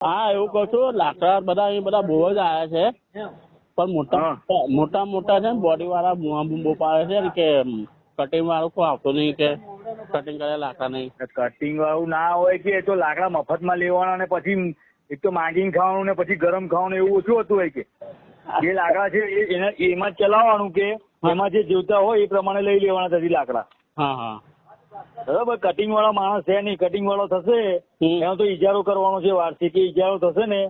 હા એવું કહું છું લાકડા બધા અહીં બધા બહુ જ આવ્યા છે. પણ મોટા મોટા મોટા છે બોડી વાળા બુઆ બુંબો પાડે છે કે કટિંગ વાળું કોઈ આવતું નહીં કે કટિંગ કરે લાકડા નહીં. કટિંગ વાળું ના હોય કે એ તો લાકડા મફતમાં લેવાના ને પછી એક તો માંગીને ખાવાનું ને પછી ગરમ ખાવાનું એવું ઓછું હતું હોય કે. જે લાકડા છે એમાં ચલાવવાનું કે એમાં જે જોતા હોય એ પ્રમાણે લઈ લેવાના થતી લાકડા. હા હા. બરાબર કટિંગ વાળા માણસ છે નહીં કટિંગ વાળો થશે એનો તો ઇજારો કરવાનો છે વાર્ષિક ઇજારો થશે ને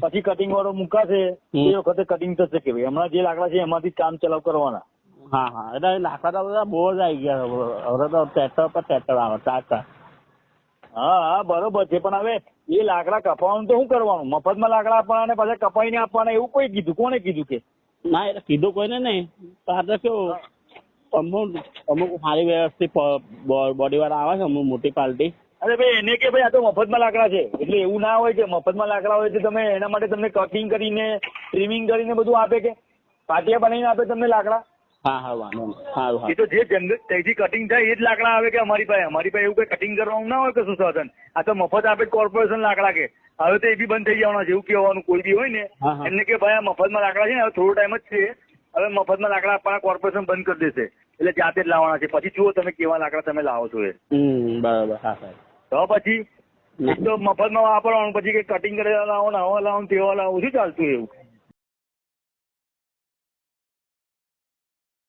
પછી કટિંગ વાળો મુકાશે એ વખતે કટિંગ થશે કે ભાઈ? હમણાં જે લાકડા છે એમાંથી કામ ચલાવ કરવાના. હા હા. એટલે લાકડા તો બધા બહુ જ આવી ગયા. હવે તો ટ્રેક્ટર પર ટ્રેક્ટર આવે ટાટા હા હા બરોબર છે. પણ હવે એ લાકડા કપાવાનું તો શું કરવાનું? મફતમાં લાકડા આપવાના ને પાછા કપાઈને આપવાના એવું કોઈ કીધું? કોને કીધું કે? ના એટલે કીધું કોઈને નહીં. તો આ તો કેવું? અમુક અમુક સારી વ્યવસ્થિત બોડી વાળા આવે છે અમુક મોટી પાર્ટી અરે ભાઈ એને કે ભાઈ આ તો મફતમાં લાકડા છે. એટલે એવું ના હોય કે મફતમાં લાકડા હોય તો તમે એના માટે તમને કટિંગ કરીને ટ્રીમિંગ કરીને બધું આપે કે? પાટિયા બનાવીને આપે તમને લાકડા? હા હા વાંધો નહીં. સારું એ તો જે જંગલ ત્યાંથી કટિંગ થાય એ જ લાકડા આવે કે અમારી પાસે? અમારી પાસે એવું કઈ કટિંગ કરવાનું ના હોય કશું સાધન. આ તો મફત આપે કોર્પોરેશન લાકડા કે. હવે તો એ બી બંધ થઈ જવાના જેવું કહેવાનું કોઈ બી હોય ને. એમને કે ભાઈ આ મફતમાં લાકડા છે ને હવે થોડો ટાઈમ જ છે. હવે મફતમાં લાકડા આપવાના કોર્પોરેશન બંધ કરી દેશે. એટલે જાતે જ લાવવાના છે. પછી જુઓ તમે કેવા લાકડા તમે લાવો છો એ. બરાબર હા સાહેબ. તો પછી તો મફતમાં વાપરવાનું પછી કે કટિંગ કરેલા લાવો ને આવા લાવો ને તેવા લાવો શું ચાલતું એવું?